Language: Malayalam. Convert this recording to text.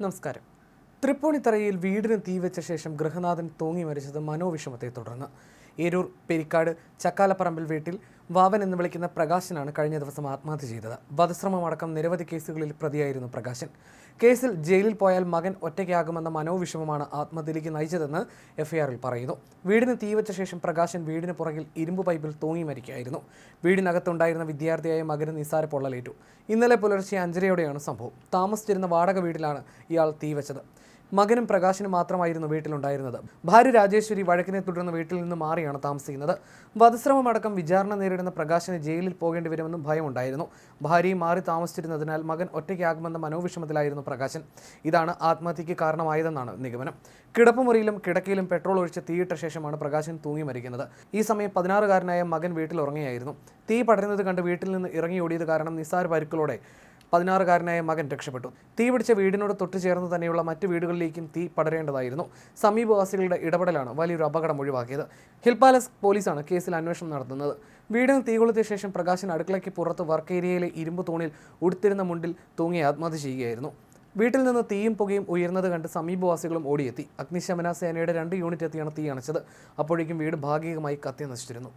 നമസ്കാരം. തൃപ്പൂണിത്തറയിൽ വീടിന് തീവെച്ച ശേഷം ഗൃഹനാഥൻ തൂങ്ങി മരിച്ചത് മനോവിഷമത്തെ തുടർന്ന്. ഏരൂർ പെരിക്കാട് ചക്കാലപ്പറമ്പിൽ വീട്ടിൽ വാവൻ എന്ന് വിളിക്കുന്ന പ്രകാശനാണ് കഴിഞ്ഞ ദിവസം ആത്മഹത്യ ചെയ്തത്. വധശ്രമമടക്കം നിരവധി കേസുകളിൽ പ്രതിയായിരുന്നു പ്രകാശൻ. കേസിൽ ജയിലിൽ പോയാൽ മകൻ ഒറ്റയ്ക്കാകുമെന്ന മനോവിഷമമാണ് ആത്മഹത്യയിലേക്ക് നയിച്ചതെന്ന് എഫ്ഐആറിൽ പറയുന്നു. വീടിന് തീവച്ച ശേഷം പ്രകാശൻ വീടിന് പുറകിൽ ഇരുമ്പ് പൈപ്പിൽ തൂങ്ങി മരിക്കുകയായിരുന്നു. വീടിനകത്തുണ്ടായിരുന്ന വിദ്യാർത്ഥിയായ മകന് നിസാര പൊള്ളലേറ്റു. ഇന്നലെ പുലർച്ചെ അഞ്ചരയോടെയാണ് സംഭവം. താമസിച്ചിരുന്ന വാടക വീട്ടിലാണ് ഇയാൾ തീവെച്ചത് മകനും പ്രകാശനും മാത്രമായിരുന്നു വീട്ടിലുണ്ടായിരുന്നത്. ഭാര്യ രാജേശ്വരി വഴക്കിനെ തുടർന്ന് വീട്ടിൽ നിന്ന് മാറിയാണ് താമസിക്കുന്നത്. വധശ്രമമടക്കം വിചാരണ നേരിടുന്ന പ്രകാശന് ജയിലിൽ പോകേണ്ടി വരുമെന്നും ഭയമുണ്ടായിരുന്നു. ഭാര്യയും മാറി താമസിച്ചിരുന്നതിനാൽ മകൻ ഒറ്റയ്ക്കാകുമെന്ന മനോവിഷമത്തിലായിരുന്നു പ്രകാശൻ. ഇതാണ് ആത്മഹത്യയ്ക്ക് കാരണമായതെന്നാണ് നിഗമനം. കിടപ്പുമുറിയിലും കിടക്കയിലും പെട്രോൾ ഒഴിച്ച് തീയിട്ട ശേഷമാണ് പ്രകാശൻ തൂങ്ങി മരിക്കുന്നത്. ഈ സമയം പതിനാറുകാരനായ മകൻ വീട്ടിൽ ഉറങ്ങുകയായിരുന്നു. തീ പടരുന്നത് കണ്ട് വീട്ടിൽ നിന്ന് ഇറങ്ങി ഓടിയത് കാരണം നിസ്സാര പരുക്കളോടെ പതിനാറുകാരനായ മകൻ രക്ഷപ്പെട്ടു. തീ പിടിച്ച വീടിനോട് തൊട്ടു ചേർന്ന് തന്നെയുള്ള മറ്റു വീടുകളിലേക്കും തീ പടരേണ്ടതായിരുന്നു. സമീപവാസികളുടെ ഇടപെടലാണ് വലിയൊരു അപകടം ഒഴിവാക്കിയത്. ഹിൽ പാലസ് പോലീസാണ് കേസിൽ അന്വേഷണം നടത്തുന്നത്. വീടിന് തീ കൊളുത്തിയ ശേഷം പ്രകാശൻ അടുക്കളയ്ക്ക് പുറത്ത് വർക്ക് ഏരിയയിലെ ഇരുമ്പ് തൂണിൽ ഉടുത്തിരുന്ന മുണ്ടിൽ തൂങ്ങി ആത്മഹത്യ ചെയ്യുകയായിരുന്നു. വീട്ടിൽ നിന്ന് തീയും പുകയും ഉയർന്നത് കണ്ട് സമീപവാസികളും ഓടിയെത്തി. അഗ്നിശമന സേനയുടെ രണ്ട് യൂണിറ്റ് എത്തിയാണ് തീ അണച്ചത്. അപ്പോഴേക്കും വീട് ഭാഗികമായി കത്തി നശിച്ചിരുന്നു.